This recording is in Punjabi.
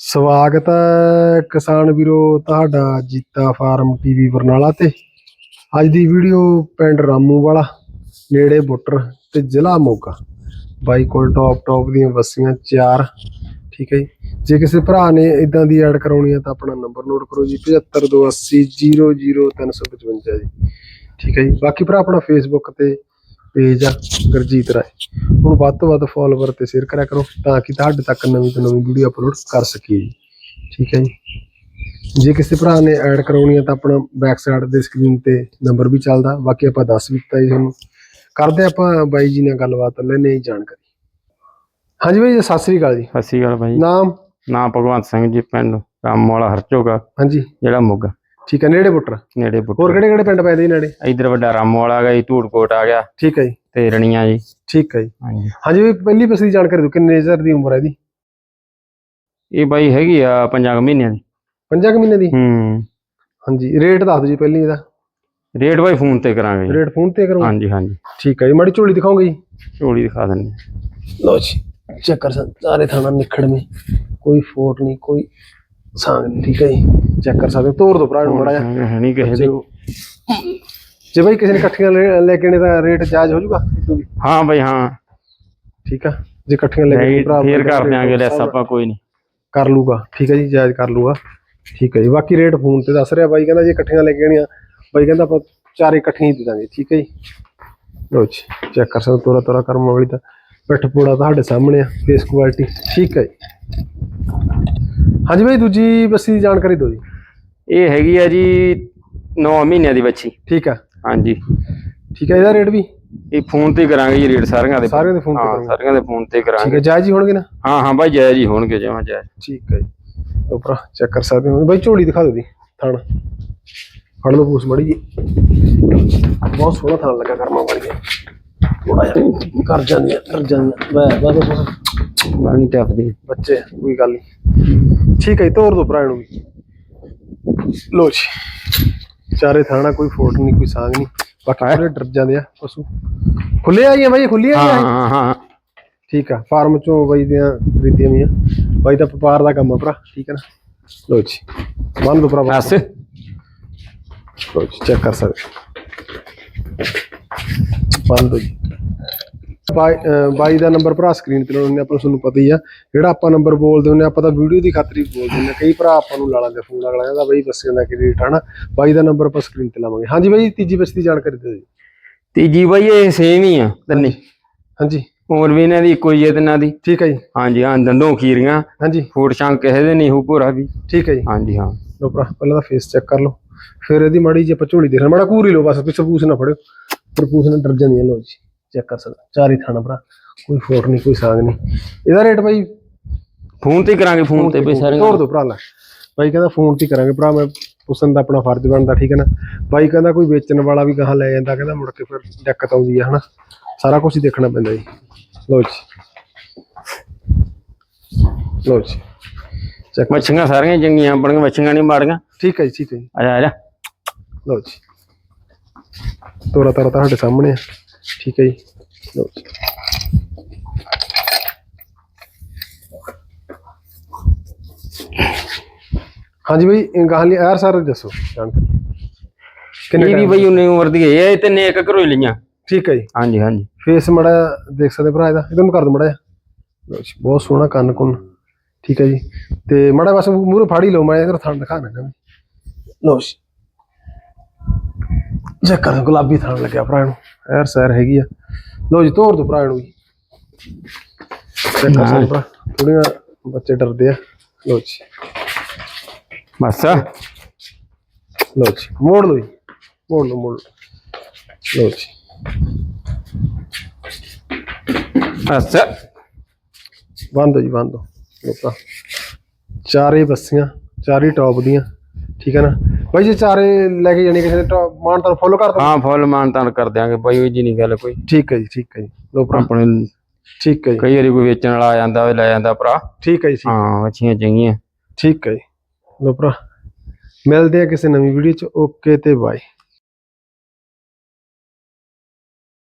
ਸਵਾਗਤ ਹੈ ਕਿਸਾਨ ਵੀਰੋ ਤੁਹਾਡਾ ਜੀਤਾ ਫਾਰਮ ਟੀਵੀ ਬਰਨਾਲਾ ਤੇ। ਅੱਜ ਦੀ ਵੀਡੀਓ ਪਿੰਡ ਰਾਮੂ ਵਾਲਾ, ਨੇੜੇ ਬੁੱਟਰ ਤੇ ਜ਼ਿਲ੍ਹਾ ਮੋਗਾ। ਬਾਈ ਕੋਲ ਟੌਪ ਟੌਪ ਦੀਆਂ ਵਸੀਆਂ ਚਾਰ, ਠੀਕ ਹੈ ਜੀ। ਜੇ ਕਿਸੇ ਭਰਾ ਨੇ ਇਦਾਂ ਦੀ ਐਡ ਕਰਾਉਣੀ ਹੈ ਤਾਂ ਆਪਣਾ ਨੰਬਰ ਨੋਟ ਕਰੋ ਜੀ 7528000355 ਜੀ। ਠੀਕ ਹੈ ਜੀ। ਬਾਕੀ ਭਰਾ ਆਪਣਾ ਫੇਸਬੁੱਕ ਤੇ ਪੇਜ ਆ ਗੁਰਜੀਤ ਰਾਏ। ਹੁਣ ਵੱਧ ਤੋਂ ਵੱਧ ਫਾਲੋਵਰ ਤੇ ਸ਼ੇਅਰ ਕਰਿਆ ਕਰੋ ਤਾਂ ਕਿ ਤੁਹਾਡੇ ਤੱਕ ਨਵੀਂ ਤੋਂ ਨਵੀਂ ਵੀਡੀਓ ਅਪਲੋਡ ਕਰ ਸਕੀਏ ਜੀ। ਠੀਕ ਹੈ ਜੀ? ਜੇ ਕਿਸੇ ਭਰਾ ਨੇ ਐਡ ਕਰਾਉਣੀ ਹੈ ਤਾਂ ਆਪਣਾ ਬੈਕ ਸਾਈਡ ਦੇ ਸਕਰੀਨ ਤੇ ਨੰਬਰ ਵੀ ਚੱਲਦਾ। ਬਾਕੀ ਆਪਾਂ ਦੱਸ ਵੀ ਦਿੱਤਾ ਜੀ ਤੁਹਾਨੂੰ। ਕਰਦੇ ਆਪਾਂ ਬਾਈ ਜੀ ਨਾਲ ਗੱਲਬਾਤ ਲੈਣੇ ਜੀ ਜਾਣਕਾਰੀ। ਹਾਂਜੀ ਬਾਈ ਜੀ ਸਤਿ ਸ੍ਰੀ ਅਕਾਲ ਜੀ। ਸਤਿ ਸ਼੍ਰੀ ਅਕਾਲ ਭਾਈ ਨਾਮ? ਨਾਮ ਭਗਵੰਤ ਸਿੰਘ ਜੀ ਪਿੰਡ ਰਾਮਵਾਲਾ ਹਰਚੋਗਾ ਹਾਂਜੀ। ਜਿਹੜਾ ਮੁੱਗਾ। ਠੀਕ ਹੈ ਨੇੜੇ ਬੁੱਟਰ। ਨੇੜੇ ਹੋਰ ਬੁੱਟਰ। ਕਿਹੜੇ ਕਿਹੜੇ ਪਿੰਡ ਪੈਦੇ ਜੀ ਨੇੜੇ? ਇਧਰ ਵੱਡਾ ਰਾਮਵਾਲਾ ਗਿਆ ਜੀ ਧੂੜਕੋਟ ਆ ਗਿਆ। ਠੀਕ ਹੈ ਜੀ। ਤੇ ਰਣੀਆਂ ਜੀ। ਠੀਕ ਹੈ ਜੀ। ਹਾਂਜੀ। ਹਾਂਜੀ ਪਹਿਲੀ ਬਸ ਦੀ ਜਾਣਕਾਰੀ ਦਿਓ ਕਿੰਨੇ ਚਿਰ ਦੀ ਉਮਰ ਹੈ ਇਹਦੀ? ਇਹ ਬਾਈ ਹੈਗੀ ਆ ਪੰਜਾਂ ਕੁ ਮਹੀਨਿਆਂ ਦੀ। ਪੰਜਾਂ ਕੁ ਮਹੀਨੇ ਦੀ? ਹੂੰ। ਹਾਂਜੀ ਰੇਟ ਦੱਸ ਦਿਓ ਜੀ ਪਹਿਲੀ ਇਹਦਾ। ਰੇਟ ਬਾਈ ਫੋਨ ਤੇ ਕਰਾਂਗੇ ਜੀ। ਰੇਟ ਫੋਨ ਤੇ ਕਰੋ ਹਾਂਜੀ ਹਾਂਜੀ। ਠੀਕ ਹੈ ਜੀ ਮਾੜੀ ਝੋਲੀ ਦਿਖਾਓਗੇ ਜੀ? ਝੋਲੀ ਦਿਖਾ ਦਿੰਦੇ ਹਾਂ। ਲੋ ਜੀ ਚੈੱਕ ਕਰ ਸਕਦੇ ਸਾਰੇ ਥਾਣਾ ਨਿਖੜ ਮੇ ਕੋਈ ਫੋਟ ਨਹੀਂ ਕੋਈ ਸਾਂਗ ਠੀਕ ਹੈ ਜੀ। ਚੈੱਕ ਕਰ ਸਕਦੇ ਹੋ। ਤੋੜ ਦੋ ਭਰਾ ਨੂੰ ਮੜਾ ਜਾ ਹੈ ਨਹੀਂ ਕਿਸੇ ਦੀ। ਜੇ ਬਾਈ ਕਿਸੇ ਨੇ ਇਕੱਠੀਆਂ ਲੈ ਲੈ ਕੇ ਨੇ ਤਾਂ ਰੇਟ ਜਾਇਜ਼ ਹੋ ਜਾਊਗਾ? ਵੀ ਹਾਂ ਬਾਈ ਹਾਂ। ਠੀਕ ਆ। ਜੇ ਇਕੱਠੀਆਂ ਲੈ ਕੇ ਨਹੀਂ, ਭਰਾ ਫੇਰ ਕਰ ਦਿਆਂਗੇ ਲੈਸ ਆਪਾਂ ਕੋਈ ਨਹੀਂ। ਕਰ ਲੂਗਾ ਠੀਕ ਹੈ ਜੀ ਜਾਇਜ਼ ਕਰ ਲੂਗਾ ਠੀਕ ਹੈ ਜੀ ਬਾਕੀ ਰੇਟ ਫੋਨ ਤੇ ਦੱਸ ਰਿਹਾ ਬਾਈ ਕਹਿੰਦਾ ਜੇ ਇਕੱਠੀਆਂ ਲੈ ਕੇ ਆਣੀਆਂ ਬਾਈ ਕਹਿੰਦਾ ਆਪਾਂ ਚਾਰੇ ਇਕੱਠੀਆਂ ਹੀ ਦੇ ਦਾਂਗੇ ਠੀਕ ਹੈ ਜੀ। ਲੋ ਜੀ ਚੈੱਕ ਕਰ ਸਕਦੇ ਤੋਰਾ ਤੋਰਾ ਕਰਮ ਵਾਲੀ ਤਾਂ ਪਿੱਠ ਪੂੜਾ ਤੁਹਾਡੇ ਸਾਹਮਣੇ ਆ ਫੇਸ ਕੁਆਲਿਟੀ ਠੀਕ ਹੈ ਜੀ। ਹਾਂਜੀ ਬਾਈ ਦੂਜੀ ਬੱਸੀ ਦੀ ਜਾਣਕਾਰੀ ਦਿਓ ਜੀ। ਇਹ ਹੈਗੀ ਆ ਜੀ 9 ਮਹੀਨਿਆਂ ਦੀ ਬੱਚੀ ਠੀਕ ਆ। ਹਾਂਜੀ। ਠੀਕ ਹੈ ਇਹਦਾ ਰੇਟ ਵੀ? ਇਹ ਫੋਨ ਤੇ ਕਰਾਂਗੇ ਜੀ ਰੇਟ ਸਾਰਿਆਂ ਦੇ। ਸਾਰਿਆਂ ਦੇ ਫੋਨ ਤੇ ਹਾਂ ਕਰਾਂਗੇ। ਸਾਰਿਆਂ ਦੇ ਫੋਨ ਤੇ ਠੀਕ ਕਰਾਂਗੇ। ਹੈ ਜਾਇਜ਼ ਹੀ ਹੋਣਗੇ ਨਾ? ਹਾਂ ਹਾਂ ਬਾਈ ਜੈ ਜੀ ਹੋਣਗੇ ਜਮਾ ਜੈ ਠੀਕ ਹੈ ਜੀ। ਭਰਾ ਚੈੱਕ ਕਰ ਸਕਦੇ ਹੋ। ਬਾਈ ਝੋਲੀ ਦਿਖਾ ਦਿਓ ਦੀ ਥਣ। ਫੜ ਲਓ ਪੂਸ ਮੜੀ ਜੀ ਬਹੁਤ ਸੋਹਣਾ ਥਣ ਲੱਗਾ ਕਰਮਾ ਬਣ ਗਿਆ ਥੋੜਾ ਜਿਹਾ ਕਰ ਜਾਂਦੀਆਂ ਕਰ ਜਾਂਦੀਆਂ ਬੈ ਬਸ ਬਸ ਬਾਣੀ ਟੱਪਦੀ। ਬੱਚੇ ਆ, ਕੋਈ ਗੱਲ ਨਹੀਂ ਠੀਕ ਹੈ ਤੋਰ ਦੋ ਭਰਾ ਨੂੰ ਵੀ। ਲੋ ਜੀ ਚਾਰੇ ਥਾਣਾ ਕੋਈ ਫੋਟ ਨਹੀਂ ਕੋਈ ਸਾਂਗ ਨਹੀਂ। ਬਾਕੀ ਪੂਰੇ ਡਰ ਜਾਂਦੇ ਆ ਪਸ਼ੂ। ਖੁੱਲੇ ਆਈਆਂ ਬਾਈ ਖੁੱਲੀਆਂ ਹਾਂ ਆਈਆਂ ਹਾਂ ਹਾਂ। ਠੀਕ ਆ ਫਾਰਮ ਚੋਂ ਬਾਈ ਦੀਆਂ ਖਰੀਦੀਆਂ ਵੀ ਆ ਬਾਈ ਦਾ ਵਪਾਰ ਦਾ ਕੰਮ ਆ ਭਰਾ ਠੀਕ ਹੈ ਨਾ? ਲੋ ਜੀ ਬੰਦ ਦੋ ਭਰਾ ਦੱਸ। ਲੋ ਜੀ ਚੈੱਕ ਕਰ ਸਕਦੇ। ਬੰਦ ਹੋ ਜੀ। ਬਾਈ ਦਾ ਨੰਬਰ ਭਰਾ ਸਕਰੀਨ ਤੇ ਲਾਉਣੇ ਆਪਾਂ ਨੂੰ ਤੁਹਾਨੂੰ ਪਤਾ ਹੀ ਆ। ਜਿਹੜਾ ਆਪਾਂ ਨੰਬਰ ਬੋਲਦੇ ਆ, ਆਪਾਂ ਤਾਂ ਵੀਡੀਓ ਦੀ ਖਾਤਰ ਹੀ ਬੋਲਦੇ ਆ। ਕਈ ਭਰਾ ਆਪਾਂ ਨੂੰ ਲਾ ਲੈਂਦੇ ਫੋਨ ਅਗਲਾ ਕਹਿੰਦਾ ਬਾਈ ਬੱਸੇ ਦਾ ਕੀ ਰੇਟ ਹਨਾ? ਬਾਈ ਦਾ ਨੰਬਰ ਆਪਾਂ ਸਕਰੀਨ ਤੇ ਲਾਵਾਂਗੇ। ਹਾਂਜੀ ਬਾਈ ਤੀਜੀ ਬੱਸ ਦੀ ਜਾਣਕਾਰੀ ਦਿਓ ਜੀ। ਤੀਜੀ ਬਾਈ ਇਹ ਸੇਮ ਹੀ ਆ ਤੰਨੀ। ਹਾਂਜੀ। ਉਮਰ ਵੀ ਇਹਨਾਂ ਦੀ ਕੋਈ ਹੈ ਤਿੰਨਾਂ ਦੀ। ਠੀਕ ਹੈ ਜੀ। ਹਾਂਜੀ ਹਾਂ ਦੰਦੋਂ ਖੀਰੀਆਂ। ਹਾਂਜੀ। ਫੂਟ ਸ਼ਾਂਕ ਕਿਸੇ ਦੇ ਨਹੀਂ ਹੋ ਪੂਰਾ ਵੀ। ਠੀਕ ਹੈ ਜੀ। ਹਾਂਜੀ ਹਾਂ। ਲੋ ਭਰਾ ਪਹਿਲਾਂ ਤਾਂ ਫੇਸ ਚੈੱਕ ਕਰ ਲਓ। ਫਿਰ ਇਹਦੀ ਮਾੜੀ ਜਿਹੀ ਆਪਾਂ ਝੋਲੀ ਦੇਖਣਾ ਮਾੜਾ ਘੂਰ ਹੀ ਲਓ ਬਸ ਪਿੱਛੇ ਪੂਛ ਨਾ ਫੜਿਓ। ਪਰ ਪੂਛ ਨਾਲ ਡਰ ਜਾਂਦੀਆਂ ਲੋ ਜੀ। ਚੈੱਕ ਕਰ ਸਕਦਾ। ਚਾਰ ਹੀ ਥਾਣਾ ਭਰਾ ਕੋਈ ਫੋਟ ਨਹੀਂ ਕੋਈ ਸਾਂਗ ਨਹੀਂ। ਇਹਦਾ ਰੇਟ ਬਾਈ ਫੋਨ ਤੇ ਹੀ ਕਰਾਂਗੇ ਫੋਨ ਤੇ ਬਈ ਸਾਰੇ ਤੋੜ ਦੋ ਭਰਾ ਲੈ। ਬਾਈ ਕਹਿੰਦਾ ਫੋਨ ਤੇ ਹੀ ਕਰਾਂਗੇ ਭਰਾ ਮੈਂ ਪੁੱਛਣ ਦਾ ਆਪਣਾ ਫਰਜ਼ ਬਣਦਾ ਠੀਕ ਹੈ ਨਾ? ਬਾਈ ਕਹਿੰਦਾ ਕੋਈ ਵੇਚਣ ਵਾਲਾ ਵੀ ਗਾਹਾਂ ਲੈ ਜਾਂਦਾ ਕਹਿੰਦਾ ਮੁੜ ਕੇ ਫਿਰ ਦਿੱਕਤ ਆਉਂਦੀ ਹੈ ਹਨਾ? ਸਾਰਾ ਕੁਝ ਹੀ ਦੇਖਣਾ ਪੈਂਦਾ ਜੀ। ਲੋ ਜੀ। ਲੋ ਜੀ। ਚੈੱਕ ਮੱਛੀਆਂ ਸਾਰੀਆਂ ਚੰਗੀਆਂ ਆਪਣੀਆਂ ਮੱਛੀਆਂ ਨਹੀਂ ਮਾੜੀਆਂ। ਠੀਕ ਹੈ ਜੀ ਠੀਕ ਹੈ ਆ ਜਾ ਆ ਜਾ। ਲਓ ਜੀ। ਤੋਰਾ ਤੋਰਾ ਤੁਹਾਡੇ ਸਾਹਮਣੇ ਆ। ਠੀਕ ਹੈ ਜੀ। ਲਓ ਹਾਂਜੀ ਬਈ ਇਹ ਗਾਹਾਂ ਲਈ ਯਾਰ ਸਰ ਦੱਸੋ ਕਿੰਨੇ ਇਹ ਵੀ? ਬਈ ਉਨੀ ਉਮਰ ਦੀ ਹੈ ਇਹ ਤੇ ਨੇਕ ਘਰੋਂ ਹੀ ਲਈਆਂ। ਠੀਕ ਹੈ ਜੀ। ਹਾਂਜੀ ਹਾਂਜੀ। ਫੇਸ ਮੜਾ ਦੇਖ ਸਕਦੇ ਭਰਾ ਇਹਦਾ। ਇਹਨੂੰ ਕਰ ਦੋ ਮੜਾ ਲਓ ਜੀ ਬਹੁਤ ਸੋਹਣਾ ਕੰਨ ਕੁੰਨ। ਠੀਕ ਹੈ ਜੀ। ਤੇ ਮੜਾ ਬਸ ਮੂਹਰੇ ਫਾੜੀ ਲਓ ਮੈਂ ਇਧਰ ਥਣ ਦਿਖਾ ਨਾ ਲਓ ਜੀ। ਚੈੱਕ ਕਰ ਗੁਲਾਬੀ ਥਣ ਲੱਗਿਆ ਭਰਾ ਨੂੰ ਐਰ ਸੈਰ ਹੈਗੀ ਆ। ਲਓ ਜੀ ਤੋਰ ਦੋ ਭਰਾ ਨੂੰ ਚੈੱਕ ਕਰ ਭਰਾ ਥੋੜੀਆਂ ਬੱਚੇ ਡਰਦੇ ਆ। ਲਓ ਜੀ। ਬਸ ਲਓ ਜੀ ਮੋੜ ਲਓ ਜੀ। ਮੋੜ ਲਓ ਮੋੜ ਲਓ। ਜੀ। ਬਸ ਬੰਦ ਜੀ ਬੰਦ ਲੋਕਾਂ ਚਾਰੇ ਬੱਸੀਆਂ ਚਾਰੇ ਟੌਪ ਦੀਆਂ। ਠੀਕ ਹੈ ਨਾ? ਬਾਈ ਜੇ ਚਾਰੇ ਲੈ ਕੇ ਜਾਣੀ ਕਿਸੇ ਨੇ ਮਾਨ ਤਾਂ ਫੋਲੋ ਕਰ ਦੋ ਹਾਂ ਫੁੱਲ ਮਾਨਤਾਨ ਕਰ ਦਿਆਂਗੇ ਬਾਈ ਉਹ ਜੀ ਨਹੀਂ ਗੱਲ ਕੋਈ। ਠੀਕ ਹੈ ਜੀ ਠੀਕ ਹੈ ਜੀ। ਲੋ ਭਰਾ। ਆਪਣੇ ਠੀਕ ਹੈ ਜੀ। ਕਈ ਵਾਰੀ ਕੋਈ ਵੇਚਣ ਵਾਲਾ ਆ ਜਾਂਦਾ ਉਹ ਲੈ ਜਾਂਦਾ ਭਰਾ। ਠੀਕ ਹੈ ਜੀ ਠੀਕ- ਹਾਂ ਮੱਛੀਆਂ ਚੰਗੀਆਂ। ਠੀਕ ਹੈ ਜੀ। ਲੋ ਭਰਾ ਮਿਲਦੇ ਆ ਕਿਸੇ ਨਵੀਂ ਵੀਡੀਓ ਚ। ਓਕੇ ਤੇ ਬਾਏ।